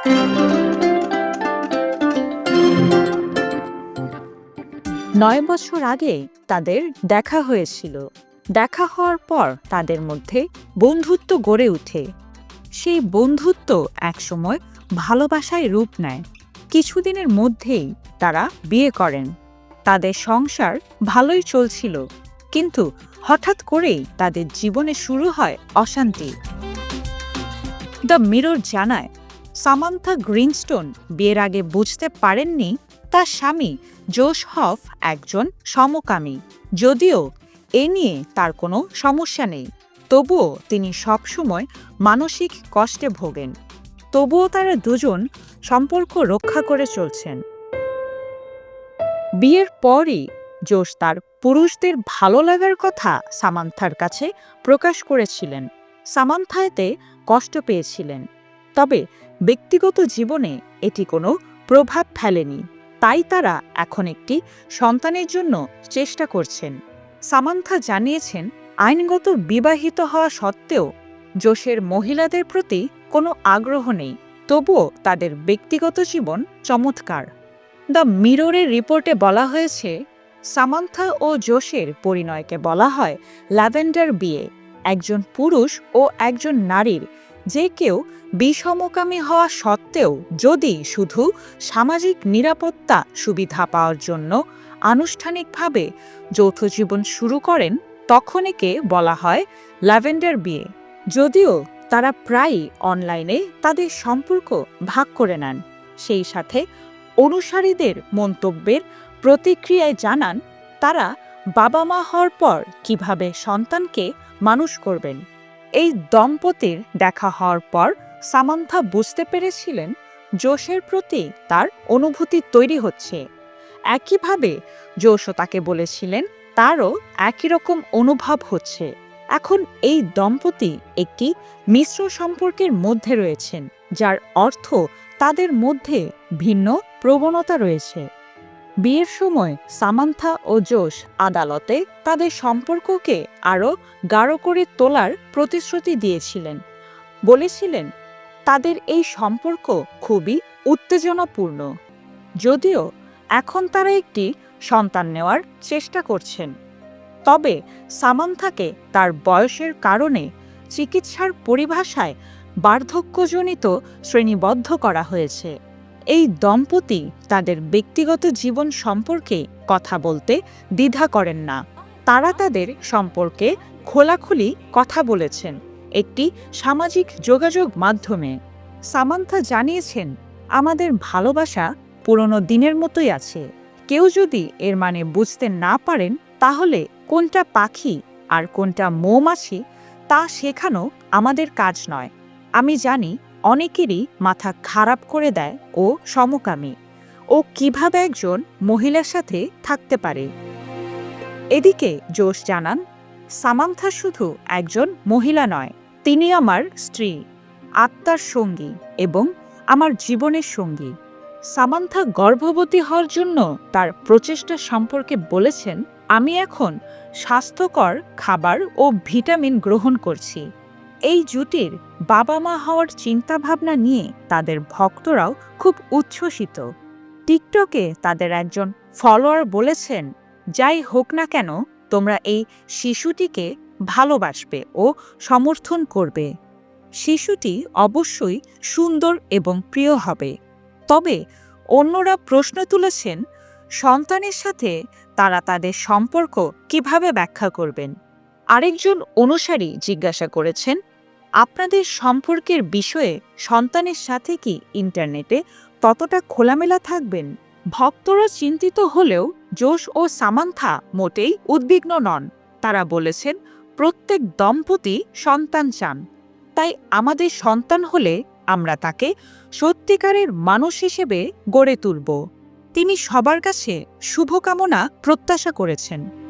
নয় বছর আগে তাদের দেখা হয়েছিল। দেখা হওয়ার পর তাদের মধ্যে বন্ধুত্ব গড়ে ওঠে। সেই বন্ধুত্ব একসময় ভালোবাসায় রূপ নেয়। কিছুদিনের মধ্যেই তারা বিয়ে করেন। তাদের সংসার ভালোই চলছিল, কিন্তু হঠাৎ করেই তাদের জীবনে শুরু হয় অশান্তি। দ্য মিরর জানায় সামান্থা গ্রিনস্টোন বিয়ের আগে বুঝতে পারেননি তার স্বামী জোশ হফ একজন সমকামী। যদিও এ নিয়ে তার কোনো সমস্যা নেই, তবুও তিনি সবসময় মানসিক কষ্টে ভোগেন। তবুও তারা দুজন সম্পর্ক রক্ষা করে চলছেন। বিয়ের পরই জোশ তার পুরুষদের ভালো লাগার কথা সামান্থার কাছে প্রকাশ করেছিলেন। সামান্থায়তে কষ্ট পেয়েছিলেন। তবে ব্যক্তিগত জীবনে এটি কোনো প্রভাব ফেলেনি। তাই তারা এখন একটি সন্তানের জন্য চেষ্টা করছেন। সামান্থা জানিয়েছেন, আইনগত বিবাহিত হওয়া সত্ত্বেও জোশের মহিলাদের প্রতি কোনো আগ্রহ নেই, তবুও তাদের ব্যক্তিগত জীবন চমৎকার। দ্য মিররের রিপোর্টে বলা হয়েছে, সামান্থা ও জোশের পরিণয়কে বলা হয় ল্যাভেন্ডার বিয়ে। একজন পুরুষ ও একজন নারীর যে কেউ বিষমকামী হওয়া সত্ত্বেও যদি শুধু সামাজিক নিরাপত্তা সুবিধা পাওয়ার জন্য আনুষ্ঠানিকভাবে যৌথ জীবন শুরু করেন তখন একে বলা হয় ল্যাভেন্ডার বিয়ে। যদিও তারা প্রায়ই অনলাইনে তাদের সম্পর্ক ভাগ করে নেন। সেই সাথে অনুসারীদের মন্তব্যের প্রতিক্রিয়ায় জানান, তারা বাবা মা হওয়ার পর কীভাবে সন্তানকে মানুষ করবেন। এই দম্পতির দেখা হওয়ার পর সামান্থা বুঝতে পেরেছিলেন জোশের প্রতি তার অনুভূতি তৈরি হচ্ছে। একইভাবে জোশও তাকে বলেছিলেন তারও একই রকম অনুভব হচ্ছে। এখন এই দম্পতি একটি মিশ্র সম্পর্কের মধ্যে রয়েছেন, যার অর্থ তাদের মধ্যে ভিন্ন প্রবণতা রয়েছে। বিয়ের সময় সামান্থা ও জোশ আদালতে তাদের সম্পর্ককে আরও গাঢ় করে তোলার প্রতিশ্রুতি দিয়েছিলেন। বলেছিলেন, তাদের এই সম্পর্ক খুবই উত্তেজনাপূর্ণ। যদিও এখন তারা একটি সন্তান নেওয়ার চেষ্টা করছেন। তবে সামান্থাকে তার বয়সের কারণে চিকিৎসার পরিভাষায় বার্ধক্যজনিত শ্রেণীবদ্ধ করা হয়েছে। এই দম্পতি তাদের ব্যক্তিগত জীবন সম্পর্কে কথা বলতে দ্বিধা করেন না। তারা তাদের সম্পর্কে খোলাখুলি কথা বলেছেন একটি সামাজিক যোগাযোগ মাধ্যমে। সামান্থা জানিয়েছেন, আমাদের ভালোবাসা পুরনো দিনের মতোই আছে। কেউ যদি এর মানে বুঝতে না পারেন, তাহলে কোনটা পাখি আর কোনটা মৌমাছি তা শেখানো আমাদের কাজ নয়। আমি জানি অনেকেরই মাথা খারাপ করে দেয় ও সমকামী। ও কীভাবে একজন মহিলার সাথে থাকতে পারে? এদিকে জোশ জানান, সামান্থা শুধু একজন মহিলা নয়, তিনি আমার স্ত্রী, আত্মার সঙ্গী এবং আমার জীবনের সঙ্গী। সামান্থা গর্ভবতী হওয়ার জন্য তার প্রচেষ্টা সম্পর্কে বলেছেন, আমি এখন স্বাস্থ্যকর খাবার ও ভিটামিন গ্রহণ করছি। এই জুটির বাবা মা হওয়ার চিন্তাভাবনা নিয়ে তাদের ভক্তরাও খুব উচ্ছ্বসিত। টিকটকে তাদের একজন ফলোয়ার বলেছেন, যাই হোক না কেন, তোমরা এই শিশুটিকে ভালোবাসবে ও সমর্থন করবে। শিশুটি অবশ্যই সুন্দর এবং প্রিয় হবে। তবে অন্যরা প্রশ্ন তুলেছেন, সন্তানের সাথে তারা তাদের সম্পর্ক কীভাবে ব্যাখ্যা করবেন? আরেকজন অনুসারী জিজ্ঞাসা করেছেন আপনাদের সম্পর্কের বিষয়ে সন্তানের সাথে কি ইন্টারনেটে ততটা খোলামেলা থাকবেন? ভক্তরা চিন্তিত হলেও জোশ ও সামান্থা মোটেই উদ্বিগ্ন নন। তারা বলেছেন, প্রত্যেক দম্পতি সন্তান চান। তাই আমাদের সন্তান হলে আমরা তাকে সত্যিকারের মানুষ হিসেবে গড়ে তুলব। তিনি সবার কাছে শুভকামনা প্রত্যাশা করেছেন।